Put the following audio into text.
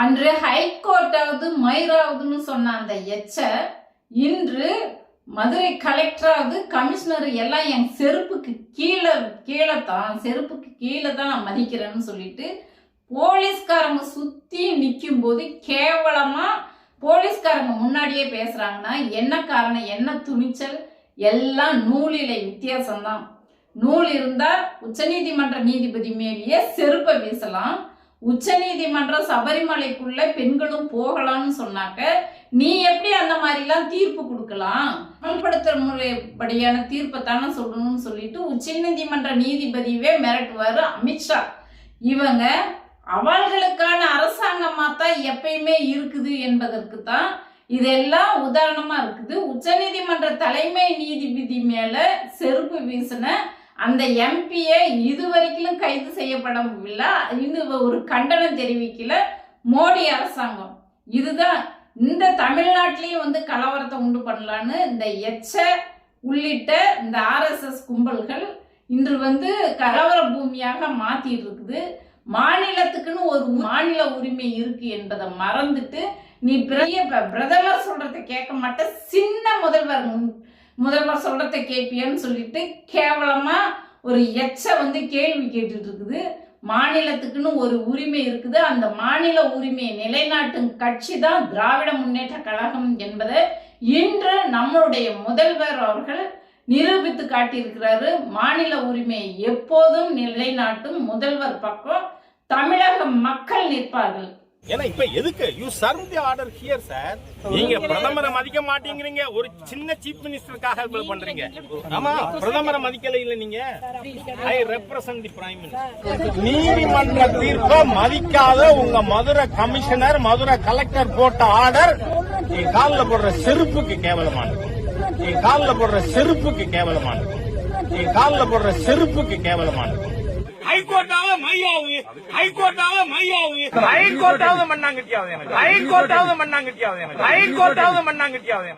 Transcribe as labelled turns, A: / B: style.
A: அன்று ஹைகோர்ட்டாவது மயிராவதுன்னு சொன்ன அந்த எச்ச இன்று மதுரை கலெக்டராவது கமிஷனர் எல்லாம் என் செருப்புக்கு கீழே கீழே தான் செருப்புக்கு கீழே தான் நான் மதிக்கிறேன்னு சொல்லிட்டு போலீஸ்காரங்க சுத்தி நிற்கும் போது கேவலமா போலீஸ்காரங்க முன்னாடியே பேசுறாங்கன்னா என்ன காரணம் என்ன துணிச்சல்? எல்லாம் நூலிலை வித்தியாசம்தான். நூல் இருந்தால் உச்சநீதிமன்ற நீதிபதி மேலேயே செருப்பை வீசலாம். உச்சநீதிமன்றம் சபரிமலைக்குள்ள பெண்களும் போகலாம்னு சொன்னாக்க நீ எப்படி அந்த மாதிரிலாம் தீர்ப்பு கொடுக்கலாம்? அமல்படுத்துற முறைப்படியான தீர்ப்பை தானே சொல்லணும்னு சொல்லிட்டு உச்சநீதிமன்ற நீதிபதியவே மிரட்டுவாரு அமித்ஷா இவங்க அவள்களுக்கான அரசாங்கமாக தான் எப்பயுமே இருக்குது என்பதற்கு தான் இதெல்லாம் உதாரணமாக இருக்குது. உச்சநீதிமன்ற தலைமை நீதிபதி மேலே செருப்பு வீசின அந்த எம்பியை இதுவரைக்கும் கைது செய்யப்படவில்லை. இது ஒரு கண்டனம் தெரிவிக்கல. மோடி அரசாங்கம். இதுதான் இந்த தமிழ்நாட்டிலையும் வந்து கலவரத்தை உண்டு பண்ணலான்னு இந்த எச்ச உள்ளிட்ட இந்த ஆர்எஸ்எஸ் கும்பல்கள் இன்று வந்து கலவர பூமியாக மாத்திட்டு இருக்குது மாநிலத்துக்குன்னு ஒரு மாநில உரிமை இருக்கு என்பதை மறந்துட்டு நீ பிரதமர் சொல்றதை கேட்க மாட்ட சின்ன முதல்வர் முதல்வர் சொல்றதை கேட்பியன்னு சொல்லிட்டு கேவலமா ஒரு எச்ச வந்து கேள்வி கேட்டுட்டு இருக்குது மாநிலத்துக்குன்னு ஒரு உரிமை இருக்குது. அந்த மாநில உரிமையை நிலைநாட்டும் கட்சி தான் திராவிட முன்னேற்ற கழகம் என்பதை இன்று நம்மளுடைய முதல்வர் அவர்கள் நிரூபித்து காட்டியிருக்கிறாரு. மாநில உரிமையை எப்போதும் நிலைநாட்டும் முதல்வர் பக்கம் தமிழக மக்கள் நிற்பார்கள்.
B: ஏன்னா இப்ப எதுக்கு? You serve the order here sir நீங்க பிரதமரை மதிக்க மாட்டேங்கிறீங்க. ஒரு சின்ன சீஃப் மினிஸ்டருக்காக இவ்வளவு பண்றீங்க. ஆமா பிரதமரை மதிக்கல இல்ல நீங்க? I represent the prime minister நீதிமன்ற தீர்ப்பை மதிக்காத உங்க மதுரை கமிஷனர் மதுரை கலெக்டர் போட்ட ஆர்டர் என் காலில் போடுற செருப்புக்கு கேவலமானது. என் காலில் போடுற செருப்புக்கு கேவலமானது. என் காலில் போடுற செருப்புக்கு கேவலமானது. ஹைகோர்ட்டாவது மையாவது ஹைகோர்ட்டாவது மையாவது ஹைகோர்ட்டாவது மண்ணாங்கட்டியாவது எனக்கு ஹைகோர்ட்டாவது மண்ணாங்கட்டியாவது எனக்கு ஹைகோர்ட்டாவது மண்ணாங்கட்டியாவது